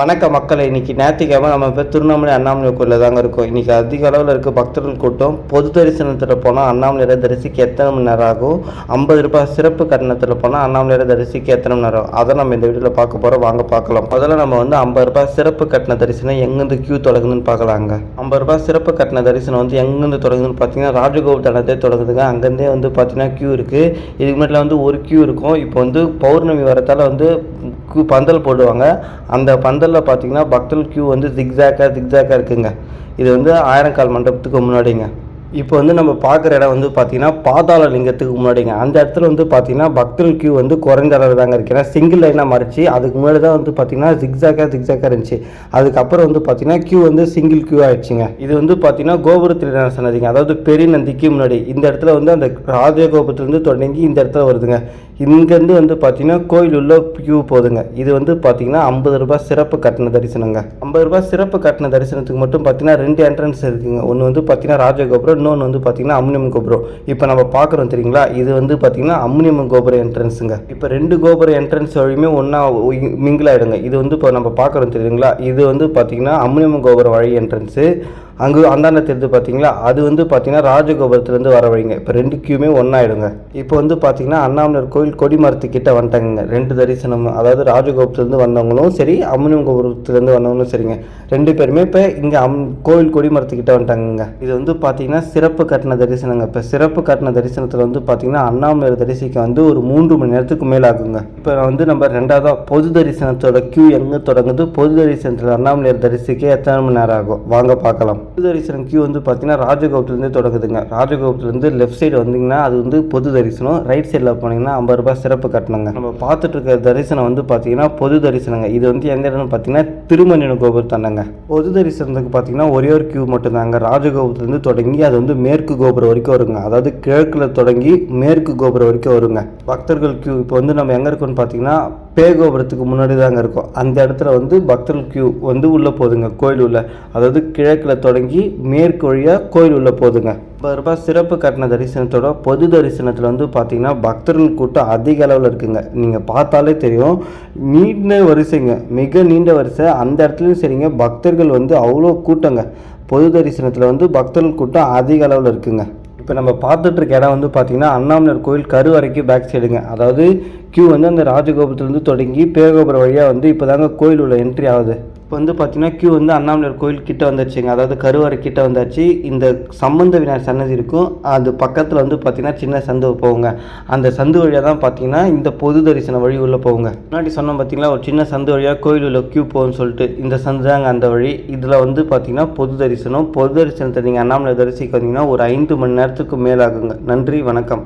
வணக்கம் மக்களை இன்னைக்கு ஞாயிற்றுக்கிழமை நம்ம இப்போ திருவண்ணாமலை அண்ணாமலை கோயிலில் தாங்க இருக்கோம். இன்னைக்கு அதிக அளவில் இருக்க பக்தர்கள் கூட்டம் பொது தரிசனத்தில் போனால் அண்ணாமலையரை தரிசிக்க எத்தனை மணி நேரம் ஆகும்? ஐம்பது ரூபாய் சிறப்பு கட்டணத்தில் போனால் அண்ணாமலையரை தரிசிக்க எத்தனை மணி நேரம்? அதை நம்ம இந்த வீடியோவில் பார்க்க போகிறோம் வாங்க பார்க்கலாம். முதல்ல நம்ம வந்து ஐம்பது ரூபாய் சிறப்பு கட்டண தரிசனம் எங்கேருந்து கியூ தொடங்குதுன்னு பார்க்கலாங்க. ஐம்பது ரூபாய் சிறப்பு கட்டண தரிசனம் வந்து எங்கேருந்து தொடங்குதுன்னு பார்த்தீங்கன்னா ராஜகோபுர தனத்தை தொடங்குதுங்க. அங்கேருந்தே வந்து பார்த்தீங்கன்னா கியூ இருக்குது இதுக்கு முன்னாடி வந்து ஒரு கியூ இருக்கும். இப்போ வந்து பௌர்ணமி வரத்தால் வந்து க்யூ பந்தல் போடுவாங்க. அந்த பந்தலில் பார்த்தீங்கன்னா பக்தர்கள் க்யூ வந்து ஜிக்ஜாக்காக ஜிக்ஜாக்காக இருக்குங்க. இது வந்து ஆயிரங்கால் மண்டபத்துக்கு முன்னாடிங்க. இப்போ வந்து நம்ம பார்க்குற இடம் வந்து பார்த்தீங்கன்னா பாதாள லிங்கத்துக்கு முன்னாடிங்க. அந்த இடத்துல வந்து பார்த்தீங்கன்னா பக்தர்கள் கியூ வந்து குறைந்த அளவு தாங்க இருக்கு. ஏன்னா சிங்கிள் லைனாக மறைச்சி. அதுக்கு முன்னாடி தான் வந்து பார்த்தீங்கன்னா ஜிக்ஸாக்காக ஜிக்ஸாக்காக இருந்துச்சு. அதுக்கப்புறம் வந்து பார்த்தீங்கன்னா கியூ வந்து சிங்கிள் கியூ ஆயிடுச்சுங்க. இது வந்து பார்த்தீங்கன்னா கோபுரத்தில் சன்னதிங்க. அதாவது பெரிய நந்திக்கு முன்னாடி. இந்த இடத்துல வந்து அந்த ராஜகோபுரத்துலேருந்து தொடங்கி இந்த இடத்துல வருதுங்க. இங்கேருந்து வந்து பார்த்தீங்கன்னா கோயில் உள்ள கியூ போதுங்க இது வந்து பார்த்தீங்கன்னா ஐம்பது ரூபாய் சிறப்பு கட்டண தரிசனங்க. ஐம்பது ரூபாய் சிறப்பு கட்டண தரிசனத்துக்கு மட்டும் பார்த்தீங்கன்னா ரெண்டு என்ட்ரன்ஸ் இருக்குங்க. ஒன்று வந்து பார்த்தீங்கன்னா ராஜகோபுரம் இன்னொன்று வந்து பார்த்தீங்கன்னா அம்னியம் கோபுரம். இப்போ நம்ம பார்க்குறோம் தெரியுங்களா? இது வந்து பார்த்திங்கன்னா அம்னியம் கோபுரம் என்ட்ரன்ஸுங்க இப்போ ரெண்டு கோபுர என்ட்ரன்ஸ் வழியுமே ஒன்றா மிங்கிள் ஆகிடுங்க இது வந்து இப்போ நம்ம பார்க்குறோம் தெரியுங்களா இது வந்து பார்த்திங்கன்னா அம்னியம் கோபுரம் வழி என்ட்ரன்ஸு அங்கே அந்தாண்ட தெரிந்து பார்த்தீங்களா அது வந்து பார்த்தீங்கன்னா ராஜகோபுரத்துலேருந்து வர வழிங்க. இப்போ ரெண்டு கியூமே ஒன்றாயிடுங்க இப்போ வந்து பார்த்தீங்கன்னா அண்ணாமலர் கோயில் கொடிமரத்துக்கிட்ட வந்துட்டாங்க ரெண்டு தரிசனம் அதாவது ராஜகோபுரத்துலேருந்து வந்தவங்களும் சரி அம்மனியம் கோபுரத்துலேருந்து வந்தவங்களும் சரிங்க. ரெண்டு பேருமே இப்போ இங்கே அம் கோயில் கொடிமரத்துக்கிட்ட வந்துட்டாங்கங்க. இது வந்து பார்த்தீங்கன்னா சிறப்பு கட்டண தரிசனங்க. இப்போ சிறப்பு கட்டண தரிசனத்தில் வந்து பார்த்தீங்கன்னா அண்ணாமலையார் தரிசிக்க வந்து ஒரு மூன்று மணி நேரத்துக்கு மேலே ஆகுங்க இப்போ வந்து நம்ம ரெண்டாவதாக பொது தரிசனத்தோட கியூ எங்கே தொடங்குது? பொது தரிசனத்தில் அண்ணாமலையார் தரிசிக்க எத்தனை மணி நேரம் ஆகும்? வாங்க பார்க்கலாம் பொது தரிசனம் கியூ வந்து பார்த்தீங்கன்னா ராஜகோபத்துலேருந்து தொடங்குதுங்க. ராஜகோபத்துலேருந்து லெஃப்ட் சைடு வந்தீங்கன்னா அது வந்து பொது தரிசனம். ரைட் சைடில் போனீங்கன்னா ஐம்பது ரூபாய் சிறப்பு கட்டணங்க. நம்ம பார்த்துட்டு இருக்க தரிசனம் வந்து பார்த்தீங்கன்னா பொது தரிசனங்க. இது வந்து எந்த இடம்னு பார்த்தீங்கன்னா திருமணின கோபுரத்தானங்க பொது தரிசனத்துக்கு பார்த்தீங்கன்னா ஒரே ஒரு கியூ மட்டும்தாங்க. ராஜகோபத்துலேருந்து தொடங்கி அது வந்து மேற்கு கோபுரம் வரைக்கும் வருங்க. அதாவது கிழக்கில் தொடங்கி மேற்கு கோபுரம் வரைக்கும் வருங்க. பக்தர்கள் கியூ இப்போ வந்து நம்ம எங்கே இருக்கோம்னு பார்த்தீங்கன்னா பேகோபுரத்துக்கு முன்னாடி தாங்க இருக்கும். அந்த இடத்துல வந்து பக்தர்கள் கியூ வந்து உள்ளே போதுங்க கோயில் உள்ள. அதாவது கிழக்கில் தொடங்கி மேற்கு வழியாக கோயில் உள்ளே போதுங்க. ஐம்பது ரூபாய் சிறப்பு கட்டண தரிசனத்தோட பொது தரிசனத்தில் வந்து பார்த்தீங்கன்னா பக்தர்கள் கூட்டம் அதிக அளவில் இருக்குங்க. நீங்கள் பார்த்தாலே தெரியும். நீண்ட வரிசைங்க. மிக நீண்ட வரிசை. அந்த இடத்துலையும் சரிங்க. பக்தர்கள் வந்து அவ்வளோ கூட்டங்க. பொது தரிசனத்தில் வந்து பக்தர்கள் கூட்டம் அதிக அளவில் இருக்குங்க. இப்போ நம்ம பார்த்துட்ருக்க இடம் வந்து பார்த்திங்கன்னா அண்ணாமலர் கோயில் கருவறைக்கு பேக் சைடுங்க அதாவது கியூ வந்து அந்த ராஜகோபுரத்துலேருந்து தொடங்கி பேகோபுரம் வழியாக வந்து இப்போ தாங்க கோயில் உள்ள என்ட்ரி ஆகுது. இப்போ வந்து பார்த்தீங்கன்னா க்யூ வந்து அண்ணாமலையார் கோயில் கிட்ட வந்துருச்சுங்க அதாவது கருவறை கிட்ட வந்தாச்சு. இந்த சம்பந்த விநாயகர் சன்னதி இருக்கும். அது பக்கத்தில் வந்து பார்த்திங்கன்னா சின்ன சந்து போகுங்க. அந்த சந்து வழியாக தான் பார்த்தீங்கன்னா இந்த பொது தரிசன வழி உள்ளே போகுங்க. முன்னாடி சொன்னோம் பார்த்தீங்களா? ஒரு சின்ன சந்து வழியாக கோயில் உள்ள க்யூ போகும்னு சொல்லிட்டு. இந்த சந்து தாங்க அந்த வழி. இதில் வந்து பார்த்தீங்கன்னா பொது தரிசனம். பொது தரிசனத்தை நீங்கள் அண்ணாமலை தரிசிக்க வந்தீங்கன்னா ஒரு ஐந்து மணி நேரத்துக்கு மேலாகுங்க. நன்றி வணக்கம்.